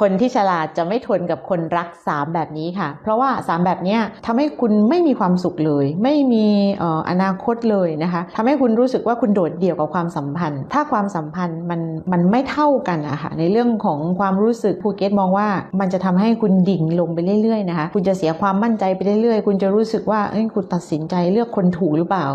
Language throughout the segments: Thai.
คนที่ฉลาดจะไม่ทนกับคนรัก3แบบนี้ค่ะ เพราะว่า3แบบนี้ทำให้คุณไม่มีความสุขเลย ไม่มีอนาคตเลยนะคะทำให้คุณรู้สึกว่าคุณโดดเดี่ยวกับความสัมพันธ์ ถ้าความสัมพันธ์มันมันไม่เท่ากันอะค่ะในเรื่องของความรู้สึกภูเก็ตมองว่า มันจะทำให้คุณดิ่งลงไปเรื่อยๆนะคะคุณจะเสียความมั่นใจไปเรื่อยๆ คุณจะรู้สึกว่าเอ้ยคุณตัดสินใจเลือกคนถูกหรือเปล่า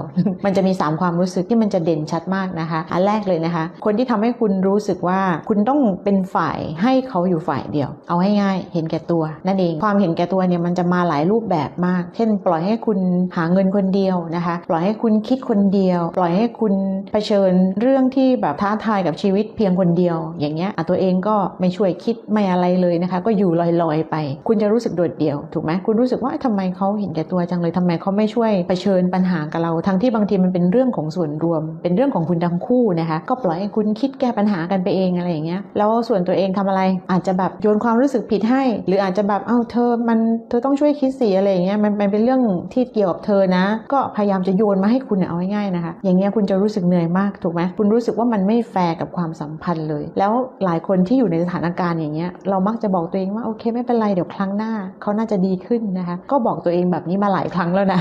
มันจะมี 3 ความรู้สึกที่มันจะเด่นชัดมากนะคะ อันแรกเลยนะคะ คนที่ทำให้คุณรู้สึกว่าคุณต้องเป็นฝ่ายให้เขาอยู่ฝ่ายเดียว เอาให้ง่ายเห็นแก่ตัวนั่นเอง ความเห็นแก่ตัวเนี่ยมันจะมาหลายรูปแบบมาก เช่น ปล่อยให้คุณหาเงินคนเดียวนะคะ ปล่อยให้คุณคิดคนเดียว ปล่อยให้คุณเผชิญเรื่องที่แบบท้าทายกับชีวิตเพียงคนเดียว อย่างเงี้ยตัวเองก็ไม่ช่วยคิดไม่อะไรเลยนะคะ ก็อยู่ลอยๆไป คุณจะรู้สึกโดดเดี่ยวถูกไหมคุณรู้สึกว่าเอ้ยทำไมเขาเห็นแก่ตัวจังเลยทำไมเขาไม่ช่วยเผชิญปัญหากับเราทั้งที่บางทีมันเป็นเรื่องของส่วนรวม เป็นเรื่องของคุณทั้งคู่นะคะ ก็ปล่อยให้คุณคิดแก้ปัญหากันไปเองอะไรอย่างเงี้ยแล้วส่วนตัวเองทำอะไรอาจจะแบบโยนความรู้สึกผิดให้ หรืออาจจะแบบเอ้าเธอมันเธอต้องช่วยคิดสิอะไรอย่างเงี้ยมันเป็นเรื่องที่เกี่ยวกับเธอนะ ก็พยายามจะโยนมาให้คุณเอาง่ายๆนะคะอย่างเงี้ยคุณจะรู้สึกเหนื่อยมากถูกไหมคุณรู้สึกว่ามันไม่แฟร์กับความสัมพันธ์เลย แล้วหลายคนที่อยู่ในสถานการณ์อย่างเงี้ยเรามักจะบอกตัวเองว่าโอเคไม่เป็นไรเดี๋ยวครั้งหน้าเขาน่าจะดีขึ้นนะคะ ก็บอกตัวเองแบบนี้มาหลายครั้งแล้วนะ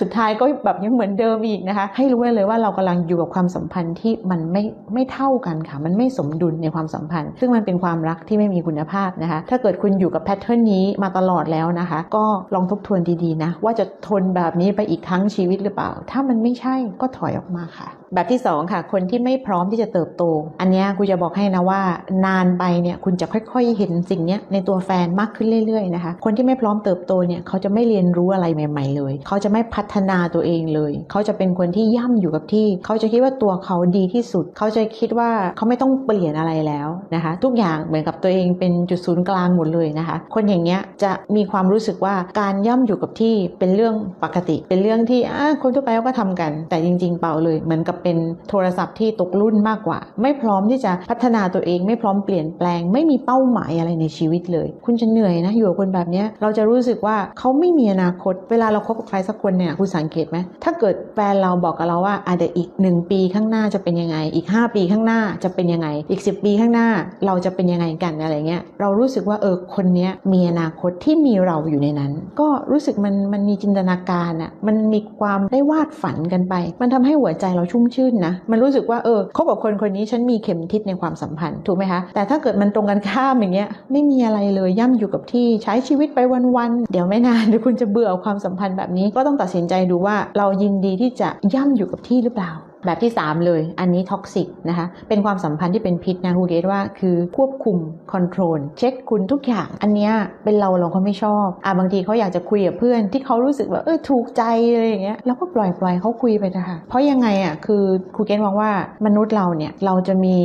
สุดท้ายก็แบบยังเหมือนเดิมอีกนะคะ ให้รู้ไว้เลยว่าเรากำลังอยู่กับความสัมพันธ์ที่มันไม่ไม่เท่ากันค่ะ มันไม่สมดุลในความสัมพันธ์ ซึ่งมันเป็นความรักที่ไม่มีคุณภาพนะคะ ถ้าเกิดคุณอยู่กับแพทเทิร์นนี้มาตลอดแล้วนะคะ ก็ลองทบทวนดีๆนะว่าจะทนแบบนี้ไปอีกทั้งชีวิตหรือเปล่า ถ้ามันไม่ใช่ก็ถอยออกมาค่ะ แบบที่สองค่ะคนที่ไม่พร้อมที่จะเติบโต อันนี้ยกูจะบอกให้นะว่า นานไปเนี่ยคุณจะค่อยๆเห็นสิ่งนี้ในตัวแฟนมากขึ้นเรื่อยๆนะคะคนที่ไม่พร้อมเติบโตเนี่ยเขาจะไม่เรียนรู้อะไรใหม่ ๆ เลย เขาจะไม่พัฒนาตัวเองเลย เขาจะเป็นคนที่ย่ำอยู่กับที่ เขาจะคิดว่าตัวเขาดีที่สุด เขาจะคิดว่าเขาไม่ต้องเปลี่ยนอะไรแล้วนะคะ ทุกอย่างเหมือนกับตัวเองเป็นจุดศูนย์กลางหมดเลยนะคะ คนอย่างเงี้ยจะมีความรู้สึกว่าการย่ำอยู่กับที่เป็นเรื่องปกติ เป็นเรื่องที่คนทั่วไปเขาก็ทำกัน แต่จริง ๆ เปล่าเลยเหมือนกับเป็นโทรศัพท์ที่ตกรุ่นมากกว่า ไม่พร้อมที่จะพัฒนาตัวเอง ไม่พร้อมเปลี่ยนแปลง ไม่มีเป้าหมายอะไรในชีวิตเลย คุณจะเหนื่อยนะอยู่กับคนแบบเนี้ยเราจะรู้สึกว่าเขาไม่มีอนาคต เวลาเราคบกับใครสักคนเนี่ยคุณสังเกตไหมถ้าเกิดแฟนเราบอกกับเราว่าอาจจะอีก 1 ปีข้างหน้าจะเป็นยังไง อีก 5 ปีข้างหน้าจะเป็นยังไง อีก 10 ปีข้างหน้าเราจะเป็นยังไงกันอะไรเงี้ยเรารู้สึกว่าเออคนนี้มีอนาคตที่มีเราอยู่ในนั้น ก็รู้สึกมันมันมีจินตนาการอะ่ะมันมีความได้วาดฝันกันไป มันทำให้หัวใจเราชุ่มชื่นนะมันรู้สึกว่าเออคบกับคนคนนี้ฉันมีเข็มทิศในความสัมพันธ์ถูกไหมคะแต่ถ้าเกิดมันตรงกันข้ามอย่างเงี้ยไม่มีอะไรเลยย่ำอยู่กับที่ใช้ชีวิตไปวันๆเดี๋ยวไม่นานเดี๋ยวคุณจะเบื่อความสัมพันธ์แบบนี้ก็ต้องตัดสินใจดูว่าเรายินดีที่จะย่ำอยู่กับที่หรือเปล่า แบบที่ 3 เลย อันนี้ท็อกซิกนะคะ เป็นความสัมพันธ์ที่เป็นพิษนะครูเกตว่าคือควบคุมคอนโทรลเช็คคุณทุกอย่าง อันเนี้ยเป็นเราเราก็ไม่ชอบอะบางทีเขาอยากจะคุยกับเพื่อนที่เขารู้สึกว่าเออถูกใจอะไรอย่างเงี้ยแล้วก็ปล่อยปล่อยเขาคุยไปนะคะเพราะยังไงอะคือครูเกตมองว่ามนุษย์เราเนี่ยเราจะมี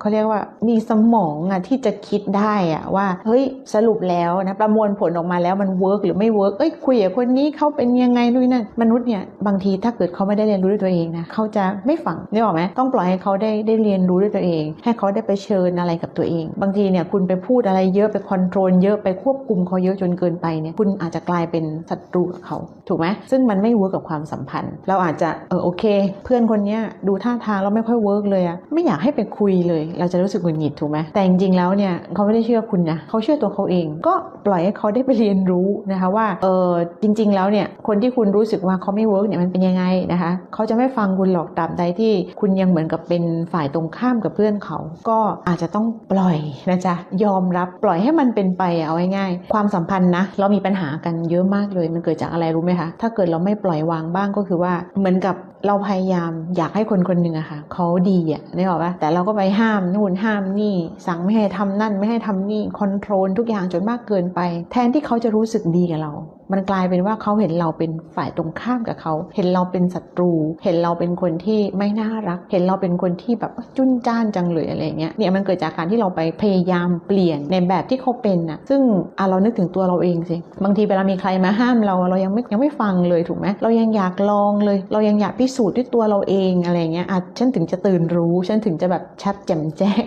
เขาเรียกว่ามีสมองอะที่จะคิดได้อะว่าเฮ้ยสรุปแล้วนะประมวลผลออกมาแล้วมันเวิร์กหรือไม่เวิร์กเอ้ยคุยกับคนนี้เขาเป็นยังไงนู่นนั่นมนุษย์เนี่ยบางทีถ้าเกิดเขาไม่ได้เรียนรู้ด้วยตัวเองนะเขาจะไม่ฟังนึกออกไหมต้องปล่อยให้เขาได้ได้เรียนรู้ด้วยตัวเอง ให้เขาได้ไปเชิญอะไรกับตัวเอง บางทีเนี่ยคุณไปพูดอะไรเยอะไปคอนโทรลเยอะไปควบคุมเขาเยอะจนเกินไปเนี่ยคุณอาจจะกลายเป็นศัตรูกับเขาถูกไหมซึ่งมันไม่เวิร์กกับความสัมพันธ์ เราอาจจะเออโอเค เพื่อนคนนี้ดูท่าทางแล้วไม่ค่อยเวิร์กเลยอะไม่อยากให้ไปคุยเลย เราจะรู้สึกหงุดหงิดถูกไหมแต่จริงๆแล้วเนี่ยเขาไม่ได้เชื่อคุณนะเขาเชื่อตัวเขาเอง ก็ปล่อยให้เขาได้ไปเรียนรู้นะคะว่าเออจริง ๆ แล้วเนี่ยคนที่คุณรู้สึกว่าเขาไม่เวิร์กเนี่ยมันเป็นยังไงนะคะเขาจะไม่ฟังคุณหรอกตาบใดที่คุณยังเหมือนกับเป็นฝ่ายตรงข้ามกับเพื่อนเขา ก็อาจจะต้องปล่อยนะจ๊ะยอมรับปล่อยให้มันเป็นไปเอาง่ายๆความสัมพันธ์นะ เรามีปัญหากันเยอะมากเลย มันเกิดจากอะไรรู้ไหมคะถ้าเกิดเราไม่ปล่อยวางบ้างก็คือว่าเหมือนกับเราพยายามอยากให้คนคนหนึ่งอะค่ะเขาดีอะนึกออกปะแต่เราก็ไปห้ามนู่นห้ามนี่ สั่งไม่ให้ทำนั่นไม่ให้ทำนี่คอนโทรลทุกอย่างจนมากเกินไป แทนที่เขาจะรู้สึกดีกับเรา มันกลายเป็นว่าเขาเห็นเราเป็นฝ่ายตรงข้ามกับเขา เห็นเราเป็นศัตรู เห็นเราเป็นคนที่ไม่น่ารัก เห็นเราเป็นคนที่แบบจุนจ้านจังเลยอะไรเงี้ยเนี่ยมันเกิดจากการที่เราไปพยายามเปลี่ยนในแบบที่เขาเป็นน่ะซึ่งอะเรานึกถึงตัวเราเองสิบางทีเวลามีใครมาห้ามเราเรายังไม่ยังไม่ฟังเลยถูกไหมเรายังอยากลองเลย เรายังอยากพิสูจน์ด้วยตัวเราเองอะไรเงี้ยอาจฉันถึงจะตื่นรู้ฉันถึงจะแบบชัดแจ่มแจ้ง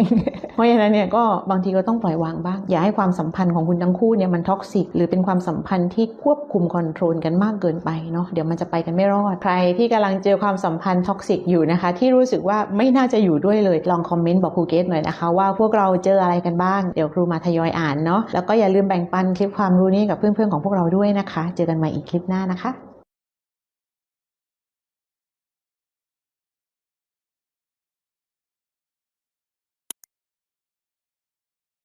เพราะฉะนั้นเนี่ยก็บางทีก็ต้องปล่อยวางบ้างอย่าให้ความสัมพันธ์ของคุณทั้งคู่เนี่ยมันท็อกซิกหรือเป็นความสัมพันธ์ที่ควบคุมคอนโทรลกันมากเกินไปเนาะเดี๋ยวมันจะไปกันไม่รอดใครที่กำลังเจอความสัมพันธ์ท็อกซิกอยู่นะคะ ที่รู้สึกว่าไม่น่าจะอยู่ด้วยเลยลองคอมเมนต์บอกครูเกตหน่อยนะคะ ว่าพวกเราเจออะไรกันบ้าง เดี๋ยวครูมาทยอยอ่านเนาะแล้วก็อย่าลืมแบ่งปันคลิปความรู้นี้กับเพื่อนๆของพวกเราด้วยนะคะ เจอกันใหม่อีกคลิปหน้านะคะ